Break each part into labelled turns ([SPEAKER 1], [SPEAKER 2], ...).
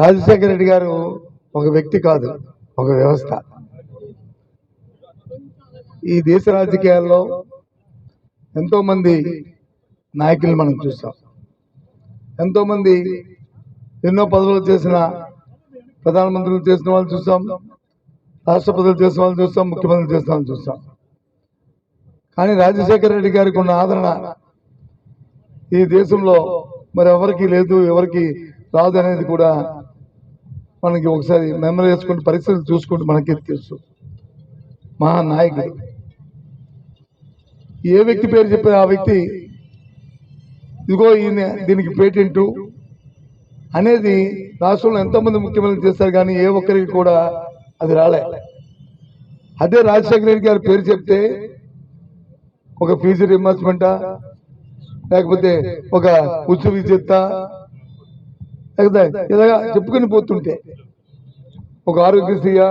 [SPEAKER 1] రాజశేఖర రెడ్డి గారు ఒక వ్యక్తి కాదు ఒక వ్యవస్థ. ఈ దేశ రాజకీయాల్లో ఎంతోమంది నాయకులు మనం చూసాం. ఎంతోమంది ఎన్నో పదవులు చేసిన ప్రధానమంత్రులు చేసిన వాళ్ళు చూసాం రాష్ట్రపతులు చేసిన వాళ్ళు చూస్తాం ముఖ్యమంత్రులు చేసిన వాళ్ళు చూస్తాం కానీ రాజశేఖర రెడ్డి గారికి ఉన్న ఆదరణ ఈ దేశంలో మరి ఎవరికి లేదు ఎవరికి రాదు అనేది కూడా మనకి ఒకసారి మెమరీ చేసుకుంటే పరిస్థితులు చూసుకుంటే మనకి తెలుసు. మహా నాయకుడు ఏ వ్యక్తి పేరు చెప్పే ఆ వ్యక్తి ఇదిగో ఈయన దీనికి పేటెంటు అనేది రాష్ట్రంలో ఎంతోమంది ముఖ్యమంత్రులు చేస్తారు కానీ ఏ ఒక్కరికి కూడా అది రాలే. అదే రాజశేఖర రెడ్డి గారి పేరు చెప్తే ఒక ఫీజు రింబర్స్మెంటా లేకపోతే ఒక ఉత్సవ చెత్త లేకపోతే ఇలాగా చెప్పుకొని పోతుంటే ఒక ఆరోగ్యశ్రీయ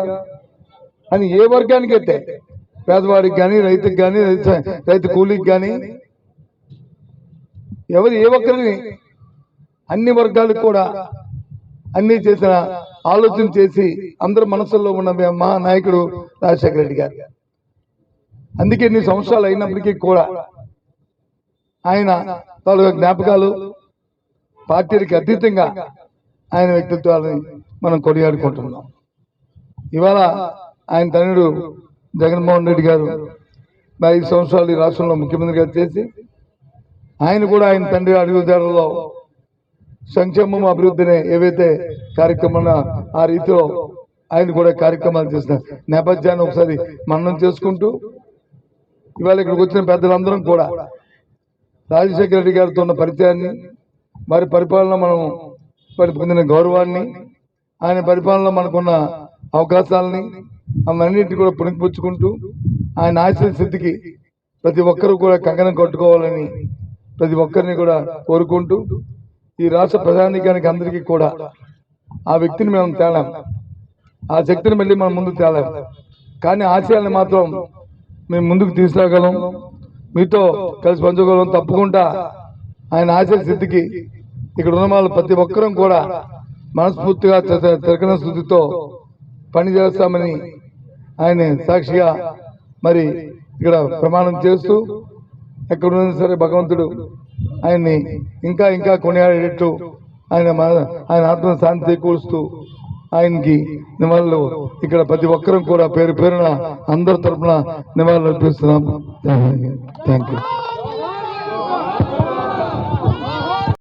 [SPEAKER 1] అని ఏ వర్గానికి అయితే పేదవాడికి కానీ రైతుకి కానీ రైతు రైతు కూలీకి కానీ ఎవరు ఏ ఒక్కరిని అన్ని వర్గాలకు కూడా అన్ని చేసిన ఆలోచన చేసి అందరి మనసుల్లో ఉన్న మా నాయకుడు రాజశేఖర రెడ్డి గారు. అందుకే ఎన్ని సంవత్సరాలు అయినప్పటికీ కూడా ఆయన తాలూకా జ్ఞాపకాలు పార్టీకి అతీతంగా ఆయన వ్యక్తిత్వాలని మనం కొనియాడుకుంటున్నాం. ఇవాళ ఆయన తనుడు జగన్మోహన్ రెడ్డి గారు మరి ఐదు సంవత్సరాలు ఈ రాష్ట్రంలో ముఖ్యమంత్రిగా చేసి ఆయన కూడా ఆయన తండ్రి అడుగుదారులో సంక్షేమం అభివృద్ధిని ఏవైతే కార్యక్రమం ఆ రీతిలో ఆయన కూడా కార్యక్రమాలు చేసిన నేపథ్యాన్ని ఒకసారి మన్నం చేసుకుంటూ ఇవాళ ఇక్కడికి వచ్చిన పెద్దలందరం కూడా రాజశేఖర రెడ్డి గారితో ఉన్న పరిచయాన్ని వారి పరిపాలన మనం వారి పొందిన గౌరవాన్ని ఆయన పరిపాలనలో మనకున్న అవకాశాలని అవన్నింటి కూడా పుణికిపుచ్చుకుంటూ ఆయన ఆశయ స్థితికి ప్రతి ఒక్కరూ కూడా కంకణం కట్టుకోవాలని ప్రతి ఒక్కరిని కూడా కోరుకుంటూ ఈ రాష్ట్ర ప్రజానీకానికి అందరికీ కూడా ఆ వ్యక్తిని మేము తేలాం. ఆ శక్తిని మళ్ళీ మనం ముందుకు తేలాం. కానీ ఆశయాన్ని మాత్రం మేము ముందుకు తీసుకురాగలం. మీతో కలిసి పంచుకోగలం తప్పకుండా ఆయన ఆశయ స్థితికి ఇక్కడ ఉన్న వాళ్ళు ప్రతి ఒక్కరం కూడా మనస్ఫూర్తిగా తిరగన శుద్ధితో పని చేస్తామని ఆయన సాక్షిగా మరి ఇక్కడ ప్రమాణం చేస్తూ ఎక్కడున్నా సరే భగవంతుడు ఆయన్ని ఇంకా ఇంకా కొనియాడేటట్టు ఆయన మన- ఆయన ఆత్మ శాంతి కూరుస్తూ ఆయనకి నివాళులు ఇక్కడ ప్రతి ఒక్కరం కూడా పేరు పేరున అందరి తరపున నివాళులు అర్పిస్తున్నాం. Thank you